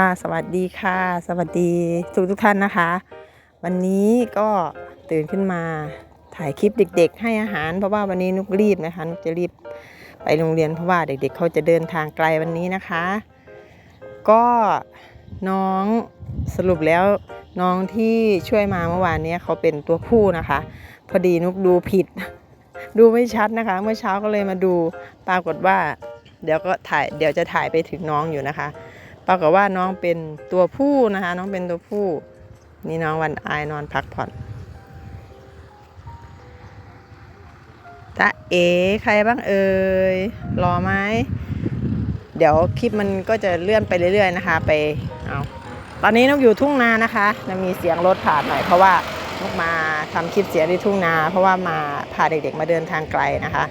ค่ะ สวัสดีค่ะ สวัสดีทุกทุกท่านนะคะ วันนี้ก็ตื่นขึ้นมาถ่ายคลิปเด็ก ๆ ให้อาหาร เพราะว่าวันนี้นุกรีบนะคะนุกจะรีบไปโรงเรียนเพราะว่าเด็กๆเขาจะเดินทางไกลวันนี้นะคะ ก็น้องสรุปแล้วน้องที่ช่วยมาเมื่อวานนี้เขาเป็นตัวผู้นะคะ พอดีนุกดูผิด ดูไม่ชัดนะคะ เมื่อเช้าก็เลยมาดูปรากฏว่า เดี๋ยวก็ถ่ายเดี๋ยวจะถ่ายไปถึงน้องอยู่นะคะ ปรากฏว่าน้องเป็นตัวผู้นะคะ น้องเป็นตัวผู้ นี่น้องวันอายนอนพักผ่อนตะเอ๋ใครบ้างเอ่ยรอไหมเดี๋ยวคลิปมันก็จะเลื่อนไปเรื่อย ๆ นะคะ ไปเอาตอนนี้นกอยู่ทุ่งนานะคะจะมีเสียงรถผ่านหน่อยเพราะว่านกมาทำคลิปเสียงที่ทุ่งนา เพราะว่ามาพาเด็กๆมาเดินทางไกลนะคะ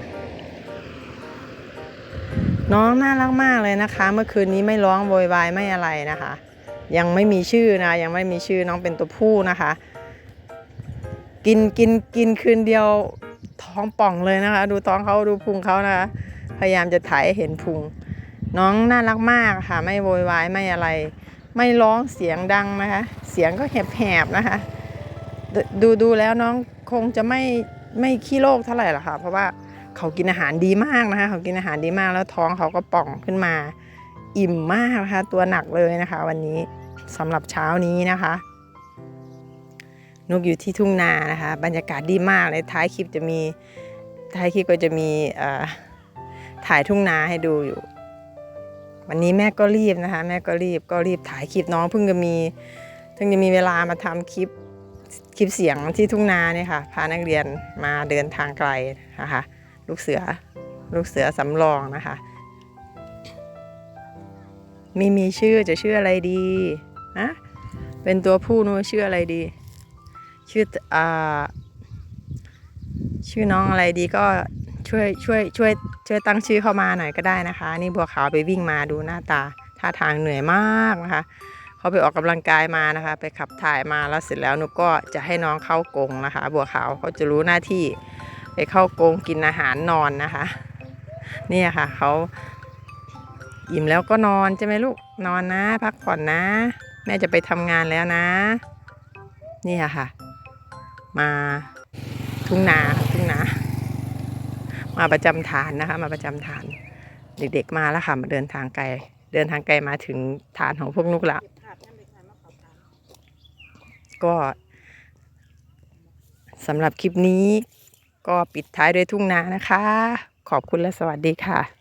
น้องน่ารักมากเลยนะคะ เมื่อคืนนี้ไม่ร้องโวยวายไม่อะไรนะคะ ยังไม่มีชื่อนะยังไม่มีชื่อน้องเป็นตัวผู้นะคะ กินกินกินคืนเดียวท้องป่องเลยนะคะ ดูท้องเขาดูพุงเขานะคะ พยายามจะถ่ายเห็นพุง น้องน่ารักมากค่ะ ไม่โวยวายไม่อะไร ไม่ร้องเสียงดังนะคะ เสียงก็แหบๆนะคะดดูดูแล้วน้องคงจะไม่ไม่ขี้โรคเท่าไหร่หรอกค่ะ เพราะว่า เขากินอาหารดีมากนะคะ เขากินอาหารดีมากแล้วท้องเขาก็ป่องขึ้นมา อิ่มมากนะคะ ตัวหนักเลยนะคะ วันนี้สำหรับเช้านี้นะคะนกอยู่ที่ทุ่งนานะคะ บรรยากาศดีมากเลยท้ายคลิปจะมีท้ายคลิปก็จะมีถ่ายทุ่งนาให้ดูอยู่ วันนี้แม่ก็รีบนะคะ แม่ก็รีบก็รีบถ่ายคลิปน้องเพิ่งจะมีเพิ่งจะมีเวลามาทำคลิปคลิปเสียงที่ทุ่งนาเนี่ยค่ะพานักเรียนมาเดินทางไกลนะคะ ลูกเสือ ลูกเสือสำรองนะคะม่มีชื่อจะชื่ออะไรดีนะเป็นตัวผู้นูชื่ออะไรดี ชื่ออ่าชื่อน้องอะไรดีก็ช่วยช่วยช่วยช่วยตั้งชื่อเข้ามาหน่อยก็ได้นะคะ นี่บัวขาวไปวิ่งมาดูหน้าตาท่าทางเหนื่อยมากนะคะเขาไปออกกำลังกายมานะคะ ไปขับถ่ายมาแล้วเสร็จแล้วนุกก็จะให้น้องเข้ากงนะคะ บัวขาวเขาจะรู้หน้าที่ ไปเข้ากรงกินอาหารนอนนะคะ เนี่ยค่ะเขาอิ่มแล้วก็นอนใช่ไหมลูกนอนนะ พักผ่อนนะ แม่จะไปทำงานแล้วนะ เนี่ยค่ะ มาทุ่งนาค่ะทุ่งนามาประจำฐานนะคะ มาประจำฐาน เด็กๆมาแล้วค่ะมาเดินทางไกล เดินทางไกลมาถึงฐานของพวกนุกละก็สำหรับคลิปนี้ ก็ปิดท้ายด้วยทุ่งนานะคะ ขอบคุณและสวัสดีค่ะ